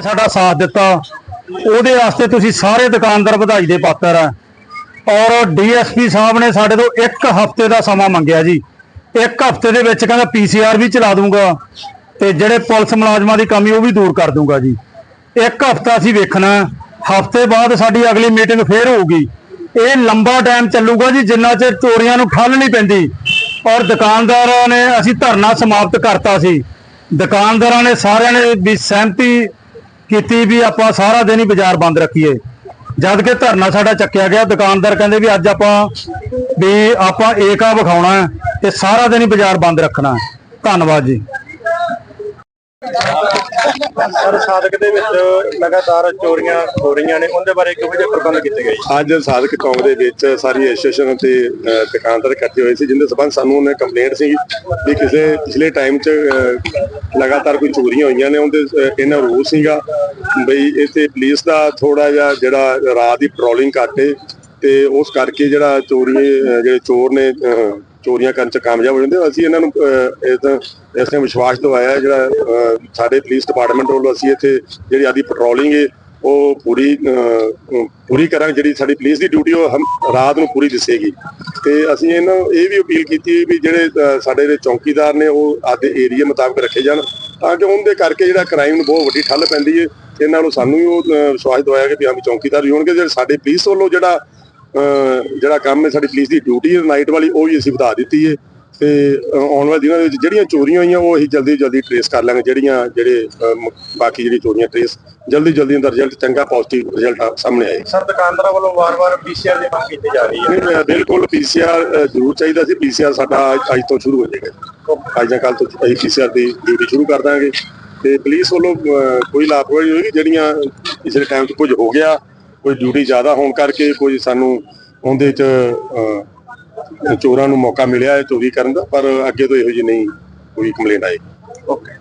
ਸਾਡਾ ਸਾਥ ਦਿੱਤਾ। ਉਹਦੇ ਵਾਸਤੇ ਤੁਸੀਂ ਸਾਰੇ ਦੁਕਾਨਦਾਰ ਵਧਾਈ ਦੇ ਪਾਤਰ ਆ। ਔਰ ਡੀਐਸਪੀ ਸਾਹਿਬ ਨੇ ਸਾਡੇ ਤੋਂ ਇੱਕ ਹਫ਼ਤੇ ਦਾ ਸਮਾਂ ਮੰਗਿਆ ਜੀ। ਇੱਕ ਹਫ਼ਤੇ ਦੇ ਵਿੱਚ ਕਹਿੰਦਾ ਪੀਸੀਆਰ ਵੀ ਚਲਾ ਦੂੰਗਾ ਤੇ ਜਿਹੜੇ ਪੁਲਿਸ ਮੁਲਾਜ਼ਮਾਂ ਦੀ ਕਮੀ ਉਹ ਵੀ ਦੂਰ ਕਰ ਦੂੰਗਾ ਜੀ। ਇੱਕ ਹਫ਼ਤਾ ਅਸੀਂ ਵੇਖਣਾ। ਹਫ਼ਤੇ ਬਾਅਦ ਸਾਡੀ ਅਗਲੀ ਮੀਟਿੰਗ ਫੇਰ ਹੋਊਗੀ। ਇਹ ਲੰਬਾ ਟਾਈਮ ਚੱਲੂਗਾ ਜੀ, ਜਿੰਨਾ ਚਿਰ ਚੋਰੀਆਂ ਨੂੰ ਠੱਲ ਨਹੀਂ ਪੈਂਦੀ। ਔਰ ਦੁਕਾਨਦਾਰਾਂ ਨੇ ਅਸੀਂ ਧਰਨਾ ਸਮਾਪਤ ਕਰਤਾ ਸੀ। ਦੁਕਾਨਦਾਰਾਂ ਨੇ ਸਾਰਿਆਂ ਨੇ ਵੀ ਸਹਿਮਤੀ ਕੀਤੀ ਵੀ ਆਪਾਂ ਸਾਰਾ ਦਿਨ ਹੀ ਬਾਜ਼ਾਰ ਬੰਦ ਰੱਖੀਏ। ਜਦ ਕਿ ਧਰਨਾ ਸਾਡਾ ਚੱਕਿਆ ਗਿਆ, ਦੁਕਾਨਦਾਰ ਕਹਿੰਦੇ ਵੀ ਅੱਜ ਆਪਾਂ ਵੀ ਆਪਾਂ ਏਕਾ ਵਿਖਾਉਣਾ ਹੈ ਤੇ ਸਾਰਾ ਦਿਨ ਹੀ ਬਾਜ਼ਾਰ ਬੰਦ ਰੱਖਣਾ ਧੰਨਵਾਦ ਜੀ। ਸਰ ਸਾਧਕ ਦੇ ਵਿੱਚ ਲਗਾਤਾਰ ਚੋਰੀਆਂ ਹੋ ਰਹੀਆਂ ਨੇ, ਉਹਦੇ ਬਾਰੇ ਕਿਹੋ ਜਿਹੇ ਪ੍ਰਬੰਧ ਕੀਤੇ ਗਏ ਅੱਜ ਸਾਧਕ ਚੌਂਕ ਦੇ ਵਿੱਚ ਸਾਰੀ ਐਸੋਸੀਏਸ਼ਨ ਤੇ ਦੁਕਾਨਦਾਰ ਇਕੱਠੇ ਹੋਏ ਸੀ, ਜਿੰਦੇ ਸਬੰਧ ਸਾਨੂੰ ਉਹਨੇ ਕੰਪਲੇਂਟ ਸੀ ਵੀ ਕਿਸੇ, ਪਿਛਲੇ ਟਾਈਮ 'ਚ ਲਗਾਤਾਰ ਕੋਈ ਚੋਰੀਆਂ ਹੋਈਆਂ ਨੇ, ਉਹਦੇ ਇਹਨਾਂ ਰੂਲ ਸੀਗਾ ਬਈ ਇੱਥੇ ਪੁਲਿਸ ਦਾ ਥੋੜਾ ਜਿਹਾ ਜਿਹੜਾ ਰਾਤ ਦੀ ਪੈਟਰੋਲਿੰਗ ਘੱਟੇ ਤੇ ਉਸ ਕਰਕੇ ਜਿਹੜਾ ਚੋਰੀ ਜਿਹੜੇ ਚੋਰ ਨੇ ਚੋਰੀਆਂ ਕਰਨ 'ਚ ਕਾਮਯਾਬ ਹੋ ਜਾਂਦੇ ਅਸੀਂ ਇਹਨਾਂ ਨੂੰ ਅਹ, ਇਸ ਇਸ ਨੇ ਵਿਸ਼ਵਾਸ ਦਿਵਾਇਆ ਜਿਹੜਾ ਸਾਡੇ ਪੁਲਿਸ ਡਿਪਾਰਟਮੈਂਟ ਵੱਲੋਂ ਅਸੀਂ ਇੱਥੇ ਜਿਹੜੀ ਆਦੀ ਪੈਟਰੋਲਿੰਗ ਹੈ ਉਹ ਪੂਰੀ ਪੂਰੀ ਕਰਾਂਗੇ। ਜਿਹੜੀ ਸਾਡੀ ਪੁਲਿਸ ਦੀ ਡਿਊਟੀ ਉਹ ਹਮ ਰਾਤ ਨੂੰ ਪੂਰੀ ਦਿਸੇਗੀ। ਤੇ ਅਸੀਂ ਇਹਨਾਂ ਨੂੰ ਇਹ ਵੀ ਅਪੀਲ ਕੀਤੀ ਵੀ ਜਿਹੜੇ ਸਾਡੇ ਦੇ ਚੌਕੀਦਾਰ ਨੇ ਉਹ ਆਦੇ ਏਰੀਆ ਮੁਤਾਬਕ ਰੱਖੇ ਜਾਣ ਤਾਂ ਕਿ ਉਹਦੇ ਕਰਕੇ ਜਿਹੜਾ ਕ੍ਰਾਈਮ ਨੂੰ ਬਹੁਤ ਵੱਡੀ ਠੱਲ ਪੈਂਦੀ ਹੈ ਤੇ ਇਹਨਾਂ ਨੂੰ ਸਾਨੂੰ ਵੀ ਉਹ ਵਿਸ਼ਵਾਸ ਦਵਾਇਆ ਕਿ ਵੀ ਹਾਂ ਵੀ ਚੌਕੀਦਾਰ ਵੀ ਹੋਣਗੇ। ਜਿਹੜੇ ਸਾਡੇ ਪੁਲਿਸ ਵੱਲੋਂ ਜਿਹੜਾ ਜਿਹੜਾ ਕੰਮ ਹੈ ਸਾਡੀ ਪੁਲਿਸ ਦੀ ਡਿਊਟੀ ਹੈ ਨਾਈਟ ਵਾਲੀ ਉਹ ਵੀ ਅਸੀਂ ਵਧਾ ਦਿੱਤੀ ਹੈ। ਤੇ ਆਉਣ ਵਾਲੇ ਦਿਨਾਂ ਦੇ ਵਿੱਚ ਜਿਹੜੀਆਂ ਚੋਰੀਆਂ ਹੋਈਆਂ ਉਹ ਅਸੀਂ ਜਲਦੀ ਜਲਦੀ ਟ੍ਰੇਸ ਕਰ ਲਾਂਗੇ। ਜਿਹੜੀਆਂ ਜਿਹੜੇ ਬਾਕੀ ਜਿਹੜੀ ਚੋਰੀਆਂ ਟ੍ਰੇਸ ਜਲਦੀ ਜਲਦੀ ਦਾ ਰਿਜ਼ਲਟ ਚੰਗਾ ਪੋਜ਼ਿਟਿਵ ਰਿਜ਼ਲਟ ਸਾਹਮਣੇ ਆਏ। ਸਰ ਦੁਕਾਨਦਾਰਾਂ ਵੱਲੋਂ ਵਾਰ-ਵਾਰ ਪੀਸੀਆਰ ਦੀ ਮੰਗ ਕੀਤੀ ਜਾ ਰਹੀ ਹੈ। ਬਿਲਕੁਲ ਪੀਸੀਆਰ ਜ਼ਰੂਰ ਚਾਹੀਦਾ ਸੀ। ਪੀਸੀਆਰ ਸਾਡਾ ਅੱਜ- ਤੋਂ ਸ਼ੁਰੂ ਹੋ ਜਾਏਗਾ ਅੱਜ ਜਾਂ ਕੱਲ ਤੋਂ ਅਸੀਂ ਪੀਸੀਆਰ ਦੀ ਡਿਊਟੀ ਸ਼ੁਰੂ ਕਰ ਦਾਂਗੇ। ਤੇ ਪੁਲਿਸ ਵੱਲੋਂ ਕੋਈ ਲਾਪਰਵਾਹੀ ਹੋਏਗੀ ਜਿਹੜੀਆਂ ਪਿਛਲੇ ਟਾਈਮ 'ਚ ਕੁਝ ਹੋ ਗਿਆ। ਕੋਈ ਡਿਊਟੀ ਜ਼ਿਆਦਾ ਹੋਣ ਕਰਕੇ ਕੋਈ ਸਾਨੂੰ ਉਹਦੇ 'ਚ ਅਹ, ਚੋਰਾਂ ਨੂੰ ਮੌਕਾ ਮਿਲਿਆ ਹੈ ਚੋਰੀ ਕਰਨ ਦਾ ਪਰ ਅੱਗੇ ਤੋਂ ਇਹੋ ਜਿਹੀ ਨਹੀਂ ਕੋਈ ਕੰਪਲੇਂਟ ਆਏਗੀ। ਓਕੇ